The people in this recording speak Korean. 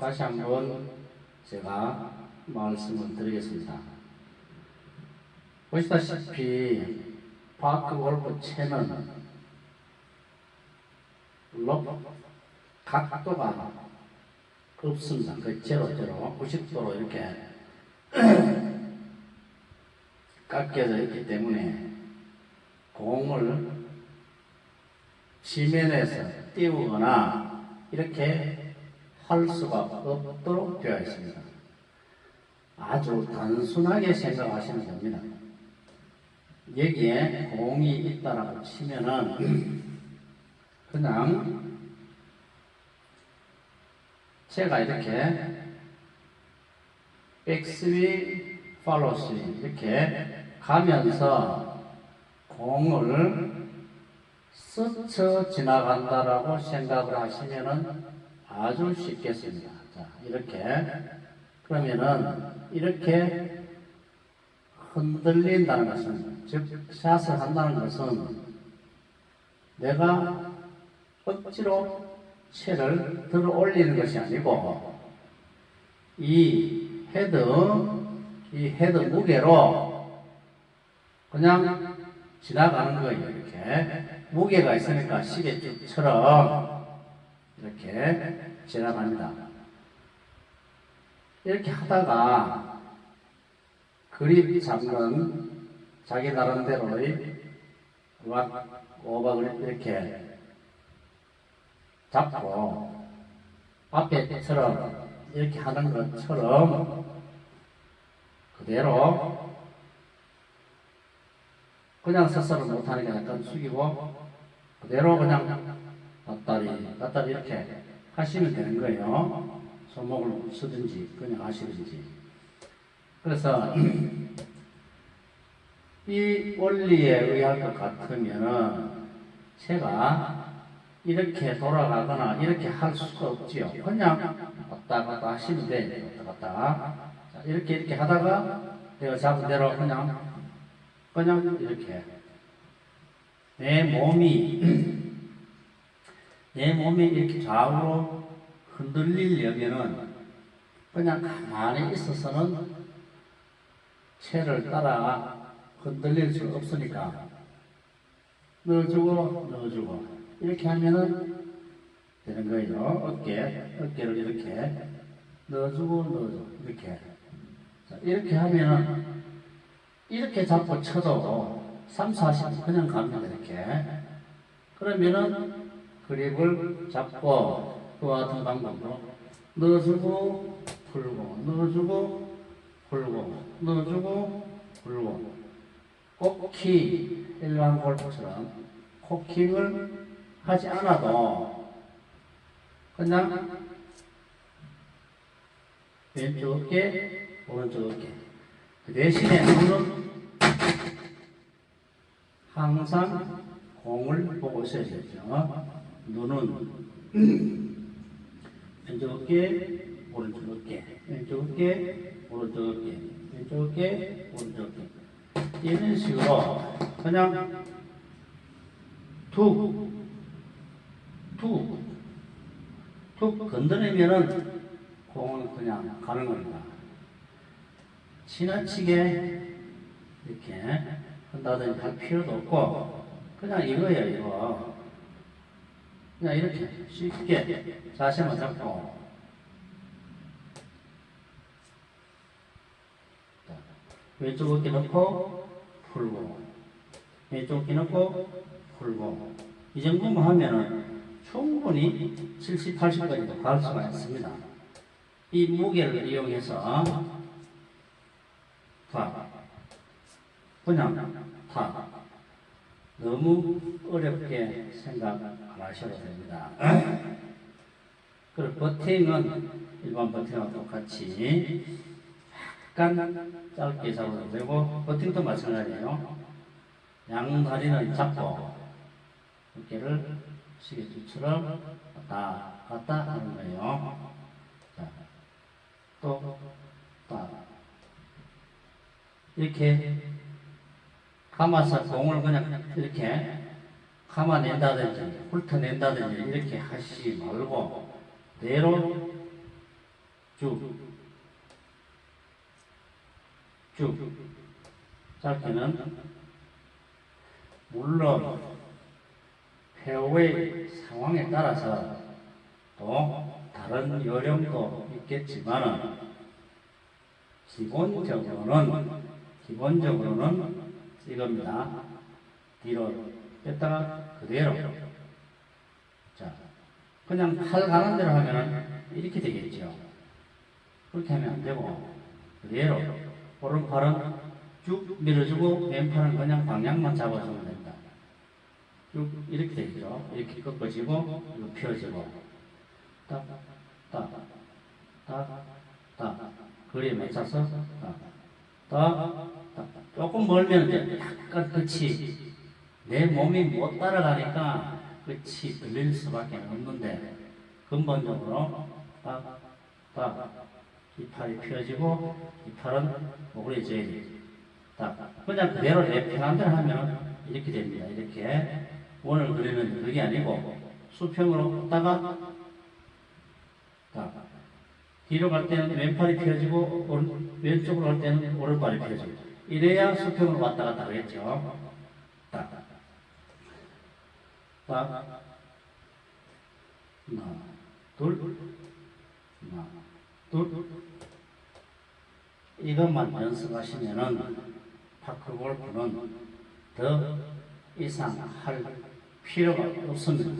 다시 한번 제가 말씀을 드리겠습니다. 보시다시피 파크 골프 채는 롭 각도가 없습니다. 그 제로 제로 90도로 이렇게 깎여져 있기 때문에 공을 지면에서 띄우거나 이렇게 할 수가 없도록 되어 있습니다. 아주 단순하게 생각하시면 됩니다. 여기에 공이 있다라고 치면은 그냥 제가 이렇게 백스윙, 팔로스윙 이렇게 가면서 공을 스쳐 지나간다라고 생각을 하시면은 아주 쉽겠습니다. 자, 이렇게 그러면은 이렇게 흔들린다는 것은 즉 샷을 한다는 것은 내가 억지로 채를 들어 올리는 것이 아니고 이 헤드 이 헤드 무게로 그냥 지나가는 거예요 이렇게 무게가 있으니까 시계줄처럼 이렇게 지나갑니다. 이렇게 하다가 그립 잡는 자기 나름대로의 락 오박을 이렇게 잡고 앞에처럼 이렇게 하는 것처럼 그대로 그냥 서서를 못하니까 약간 숙이고 그대로 그냥 밭다리 밭다리 이렇게 하시면 되는 거예요 손목을 쓰든지 그냥 하시든지 그래서 이 원리에 의할 것 같으면은 제가 이렇게 돌아가거나 이렇게 할 수가 없지요. 그냥 왔다 갔다 하시면 돼요. 왔다 갔다. 자, 이렇게 이렇게 하다가 내가 잡은 대로 그냥 그냥 이렇게 내 몸이 내 몸이 이렇게 좌우로 흔들리려면은 그냥 가만히 있어서는 채를 따라 흔들릴 수 없으니까. 넣어주고 넣어주고. 이렇게 하면은 되는 거예요. 어깨 어깨를 이렇게 넣어주고 넣어주고. 이렇게. 자, 이렇게 하면은 이렇게 잡고 쳐도 3, 40 그냥 갑니다 이렇게. 그러면은 그립을 잡고 그와 같은 방법으로 넣어주고 풀고 넣어주고 풀고 넣어주고 풀고. 코키 일반 골프처럼 코킹을 하지 않아도 그냥 왼쪽 어깨 오른쪽 어깨. 그 대신에 눈은 항상 공을 보고 있어야 되죠 눈은 왼쪽 어깨 오른쪽 어깨 왼쪽 어깨 오른쪽 어깨 왼쪽 어깨 오른쪽 어깨 이런 식으로 그냥 툭, 툭, 툭 건드리면은 공은 그냥 가는 겁니다. 지나치게 이렇게 한다든지 할 필요도 없고 그냥 이거예요 이거 그냥 이렇게 쉽게 자세만 잡고. 자, 왼쪽 어깨 넣고 풀고 왼쪽 어깨 넣고 풀고. 이 정도만 하면은 충분히 70, 80까지도 갈 수가 있습니다. 이 무게를 이용해서 타 그냥 타 너무 어렵게 생각 안 하셔도 됩니다. 그리고 버팅은 일반 버팅하고 똑같이 약간 짧게 잡아도 되고 버팅도 마찬가지예요. 양 다리는 잡고 어깨를 시계줄처럼 왔다 갔다 하는 거예요. 자, 또, 딱. 이렇게 감아서 공을 그냥 이렇게 감아낸다든지 훑어낸다든지 이렇게 하시지 말고 대로 쭉, 쭉. 짧게는 물론 배우의 상황에 따라서 또 다른 요령도 있겠지만 기본적으로는 기본적으로는 이겁니다. 뒤로 뺐다가 그대로 자 그냥 팔 가는 대로 하면은 이렇게 되겠죠. 그렇게 하면 안 되고 그대로 오른팔은 쭉 밀어주고 왼팔은 그냥 방향만 잡아주면 된다. 쭉 이렇게 되죠. 이렇게 꺾어지고 이거 펴지고 딱, 딱, 딱, 딱 거리에 맞춰서 딱, 딱, 딱 조금 멀면 약간 끝이 내 몸이 못 따라가니까 끝이 들릴 수밖에 없는데 근본적으로 딱, 딱, 이 팔이 펴지고 이 팔은 오그려져야 돼. 딱 그냥 그대로 내 편한 대로 하면 이렇게 됩니다. 이렇게 원을 그리는 그게 아니고 수평으로 따가 딱 뒤로 갈 때는 왼팔이 펴지고 오른, 왼쪽으로 갈 때는 오른팔이 펴지고 이래야 수평으로 왔다 갔다 하겠죠. 딱. 딱. 하나, 둘, 하나, 둘. 이것만 연습하시면은 파크 골프는 더 이상 할 필요가 없습니다.